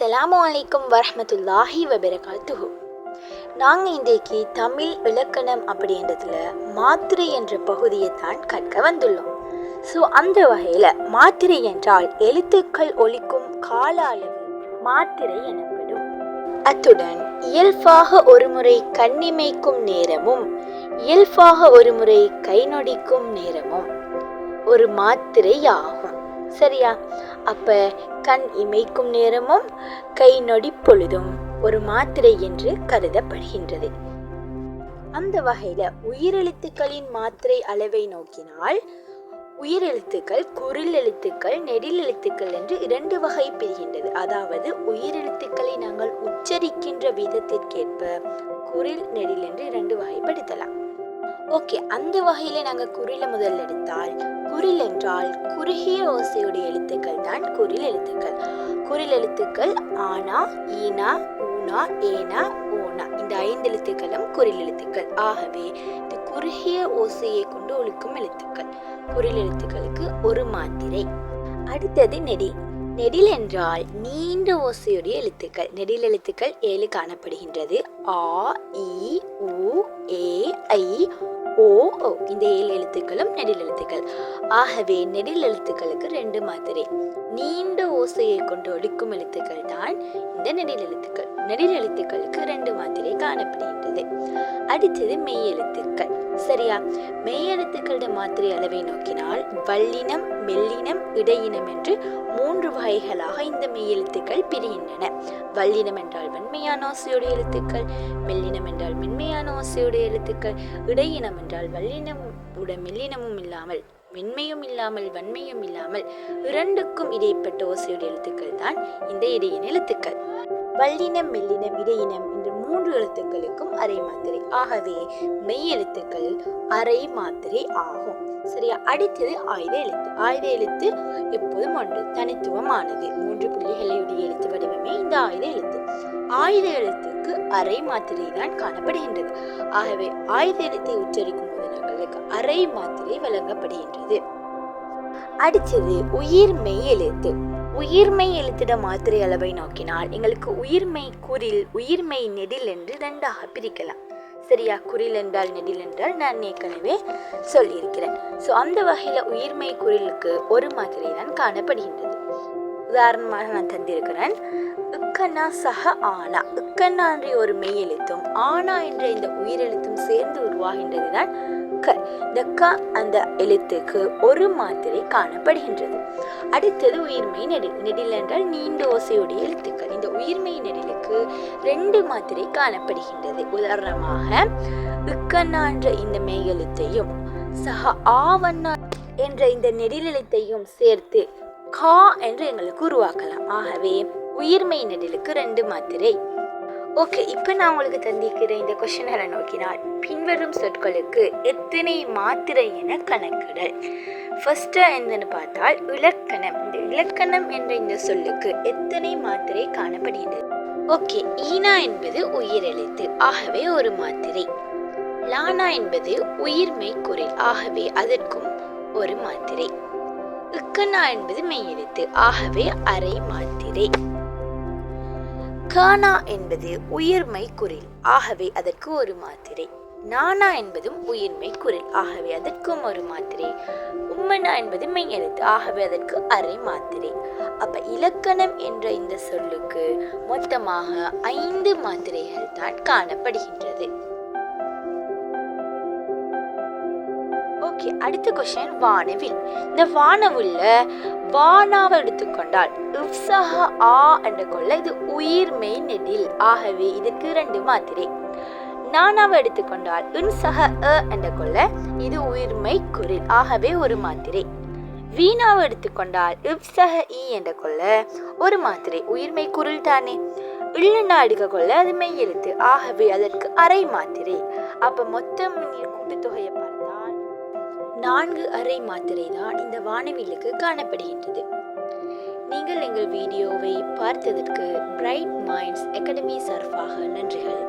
அஸ்ஸலாமு அலைக்கும் வரமத்துல்லாஹி வபரகாத்துஹு. நாங்கள் இன்றைக்கு தமிழ் இலக்கணம் அப்படின்றதுல மாத்திரை என்ற பகுதியை தான் கற்க வந்துள்ளோம். ஸோ அந்த வகையில் மாத்திரை என்றால் எழுத்துக்கள் ஒழிக்கும் கால அளவு மாத்திரை எனப்படும். அத்துடன் இயல்பாக ஒருமுறை கண்ணிமைக்கும் நேரமும் இயல்பாக ஒருமுறை கை நொடிக்கும் நேரமும் ஒரு மாத்திரை ஆகும் சரியா? அப்ப கண் இமைக்கும் நேரமும் கை நொடி பொழுதும் ஒரு மாத்திரை என்று கருதப்படுகின்றது. அந்த வகையில உயிரெழுத்துக்களின் மாத்திரை அளவை நோக்கினால் உயிரெழுத்துக்கள் குரில் எழுத்துக்கள் நெடில் எழுத்துக்கள் என்று இரண்டு வகை பிரிகின்றது. அதாவது உயிரெழுத்துக்களை நாங்கள் உச்சரிக்கின்ற விதத்திற்கேற்ப குரில் நெடில் என்று இரண்டு வகைப்படுத்தலாம். ஓகே அந்த வகையில நாங்கள் குரில முதல் எடுத்தால் குரில் என்றால் குறுகிய ஓசையுடைய எழுத்துக்கள் தான் குரில் எழுத்துக்கள். குரில் எழுத்துக்கள் ஆனா ஈனா ஊனா ஏனா ஓனா. இந்த ஐந்து எழுத்துக்களும் குரில் எழுத்துக்கள். ஆகவே இது குறுகிய ஓசையை கொண்டு ஒழுக்கும் எழுத்துக்கள். குரில் எழுத்துக்களுக்கு ஒரு மாத்திரை. அடுத்தது நெடி நெடில் என்றால் நீண்ட ஓசையுடைய எழுத்துக்கள். நெடில் எழுத்துக்கள் ஏழு காணப்படுகின்றது. ஆ இ உ ஏ ஐ ஓ ஓ இந்த ஏழு எழுத்துக்களும் நெடில் எழுத்துக்கள். ஆகவே நெடில் எழுத்துக்களுக்கு ரெண்டு மாத்திரை நீண்ட ஓசையை கொண்டு ஒழிக்கும் எழுத்துக்கள் தான் இந்த நெடில் எழுத்துக்கள். நெடில் எழுத்துக்களுக்கு ரெண்டு மாத்திரை காணப்படுகின்றது. அடுத்தது மெய் எழுத்துக்கள். சரியா? மெய் எழுத்துக்களோட மாத்திரை அளவை நோக்கினால் வல்லினம் மெல்லினம் இடையினம் என்று மூன்று வகைகளாக இந்த மெய் எழுத்துக்கள் பிரிகின்றன. வல்லினம் என்றால் வெண்மையான ஓசையுடைய எழுத்துக்கள் மெல்லினம் என்றால் மென்மையான ஓசையுடைய எழுத்துக்கள் இடையினம் என்றால் வல்லினம் உட மெல்லினமும் இல்லாமல் மென்மையும் இல்லாமல் வன்மையும் இல்லாமல் இரண்டுக்கும் இடைப்பட்ட ஓசையுடைய எழுத்துக்கள் தான் இந்த இடையின எழுத்துக்கள். வல்லினம் மெல்லினம் இடையினம் என்று மூன்று எழுத்துக்களுக்கும் அரை மாத்திரை. ஆகவே மெய் எழுத்துக்கள் அரை மாத்திரை ஆகும். சரியா? அடுத்தது ஆயுத எழுத்து. ஆயுத எழுத்து எப்போதும் ஒன்று தனித்துவமானது. மூன்று புள்ளிகளையுடைய எழுத்து வடிவமே இந்த ஆயுத எழுத்து. ஆயுத எழுத்துக்கு அரை மாத்திரை தான் காணப்படுகின்றது. ஆகவே ஆயுத எழுத்தை உச்சரிக்கும் போது நாங்களுக்கு அரை மாத்திரை வழங்கப்படுகின்றது. அடுத்தது உயிர்மெய் எழுத்து. உயிர்மெய் எழுத்திட மாத்திரை அளவை நோக்கினால் எங்களுக்கு உயிர்மெய் குரில் உயிர்மெய் நெடில் என்று ரெண்டாக பிரிக்கலாம். சரியா? குரில் என்றால் நெடில் என்றால் நான் ஏற்கனவே சொல்லியிருக்கிறேன். ஸோ அந்த வகையில் உயிர்மெய் குரிலுக்கு ஒரு மாத்திரை தான் காணப்படுகின்றது. உதாரணமாக நான் தந்திருக்கிறேன். இக்கண்ணா சக ஆனா. இக்கண்ணா என்ற ஒரு மெய் எழுத்தும் ஆனா என்ற இந்த உயிரெழுத்தும் சேர்ந்து உருவாகின்றதுதான் க. இந்த க அந்த எழுத்துக்கு ஒரு மாத்திரை காணப்படுகின்றது. அடுத்தது உயிர்மை நெடில் நெடில் என்றால் நீண்ட ஓசையுடைய எழுத்துக்கள். இந்த உயிர்மை நெடிலுக்கு ரெண்டு மாத்திரை காணப்படுகின்றது. உதாரணமாக இக்கண்ணா என்ற இந்த மெய் எழுத்தையும் சக ஆவண்ணா என்ற இந்த நெடில் எழுத்தையும் சேர்த்து கா என்று எங்களுக்கு உருவாக்கலாம். ஆகவே உயிர்மை நெடிலுக்கு ரெண்டு மாத்திரை. ஓகே இப்போ நான் உங்களுக்கு தந்திக்கிற இந்த கொஷினரை நோக்கினால் பின்வரும் சொற்களுக்கு எத்தனை மாத்திரை என கணக்கிடல். ஃபர்ஸ்ட்டு என்னன்னு பார்த்தால் இலக்கணம். இந்த இலக்கணம் என்ற இந்த சொல்லுக்கு எத்தனை மாத்திரை காணப்படுகிறது ஓகே ஈனா என்பது உயிரெழுத்து. ஆகவே ஒரு மாத்திரை. லானா என்பது உயிர்மை குறை ஆகவே அதற்கும் ஒரு மாத்திரை. இக்கண்ணா என்பது மெய்யெழுத்து. ஆகவே அரை மாத்திரை. கானா என்பது உயிர்மை குரில். ஆகவே அதற்கு ஒரு மாத்திரை. நானா என்பதும் உயிர்மை குரில். ஆகவே அதற்கும் ஒரு மாத்திரை. உம்மனா என்பது மெய்யெழுத்து. ஆகவே அதற்கு அரை மாத்திரை. அப்ப இலக்கணம் என்ற இந்த சொல்லுக்கு மொத்தமாக ஐந்து மாத்திரைகள் தான் காணப்படுகின்றது. ஓகே அடுத்த கொஸ்டின் வானவில். இந்த வானவுள்ள வானாவை எடுத்துக்கொண்டால் இப்சஹா ஆ என்ற கொள்ள இது உயிர் மெய் நெடில். ஆகவே இதற்கு ரெண்டு மாத்திரை நானாவை எடுத்துக்கொண்டால் இன்சஹ அ என்ற கொள்ள இது உயிர்மை குரில். ஆகவே ஒரு மாத்திரை வீணாவை எடுத்துக்கொண்டால் இப்சஹ இ என்ற கொள்ள ஒரு மாத்திரை உயிர்மை குரில் தானே? இல்லைன்னா எடுக்க கொள்ள அது மெய் எழுத்து. ஆகவே அதற்கு அரை மாத்திரை அப்போ மொத்தம் நீர் கூட்டுத்தொகையை பார்த்து நான்கு அறை மாத்திரை தான் இந்த வானவிலுக்கு காணப்படுகின்றது. நீங்கள் எங்கள் வீடியோவை பார்த்ததற்கு பிரைட் மைண்ட்ஸ் அகாடமி சார்பாக நன்றிகள்.